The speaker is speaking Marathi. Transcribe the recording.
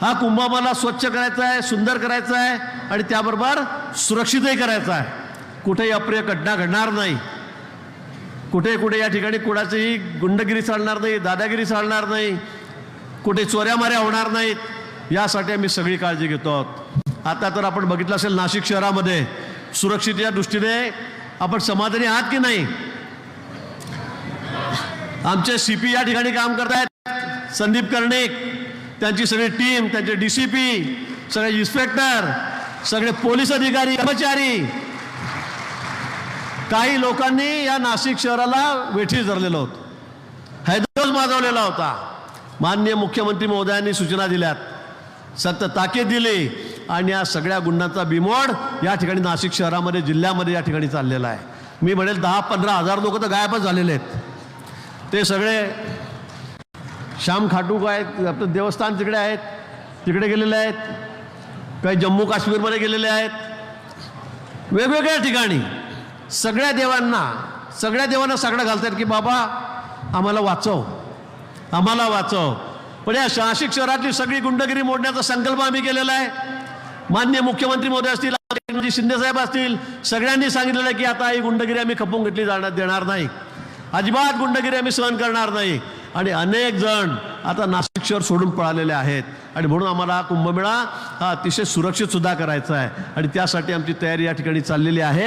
हा कुंभमेळा स्वच्छ करायचा आहे सुंदर करायचा आहे आणि त्याबरोबर सुरक्षितही करायचा आहे. कुठेही अप्रिय घटना घडणार नाही. कुठे कुठे या ठिकाणी कुणाचीही गुंडगिरी चालणार नाही दादागिरी चालणार नाही कुठे चोऱ्यामाऱ्या होणार नाहीत यासाठी आम्ही सगळी काळजी घेतो आहोत. आता तर आपण बघितलं असेल नाशिक शहरामध्ये सुरक्षितेच्या दृष्टीने आपण समाधानी आहात की नाही? आमचे सी पी या ठिकाणी काम करत आहेत संदीप कर्णिक त्यांची सगळी टीम त्यांचे डी सी पी सगळे इन्स्पेक्टर सगळे पोलीस अधिकारी कर्मचारी. काही लोकांनी या नाशिक शहराला वेठीस धरलेलं होतं. हैदरोज माजवलेला होता. माननीय मुख्यमंत्री महोदयांनी सूचना दिल्यात. सक्त ताकीद दिली आणि या सगळ्या गुंडांचा बिमोड या ठिकाणी नाशिक शहरामध्ये जिल्ह्यामध्ये या ठिकाणी चाललेला आहे. मी म्हणेल दहा पंधरा हजार लोक तर गायबच झालेले आहेत. ते सगळे श्याम खाटूक आहेत आपलं देवस्थान तिकडे आहेत तिकडे गेलेले आहेत काही जम्मू काश्मीरमध्ये गेलेले आहेत. वेगवेगळ्या ठिकाणी सगळ्या देवांना सगळ्या देवांना सगळं घालतात की बाबा आम्हाला वाचव आम्हाला वाचव. पण या नाशिक शहरातली सगळी गुंडगिरी मोडण्याचा संकल्प आम्ही केलेला आहे. मान्य मुख्यमंत्री मोदी असतील एकनाथजी शिंदेसाहेब असतील सगळ्यांनी सांगितलेलं आहे की आता ही गुंडगिरी आम्ही खपून घेतली जाणार देणार नाही. अजिबात गुंडगिरी आम्ही सहन करणार नाही. आणि अनेक जण आता नाशिक शहर सोडून पळालेले आहेत. आणि म्हणून आम्हाला हा कुंभमेळा हा अतिशय सुरक्षित सुद्धा करायचा आहे. आणि त्यासाठी आमची तयारी या ठिकाणी चाललेली आहे.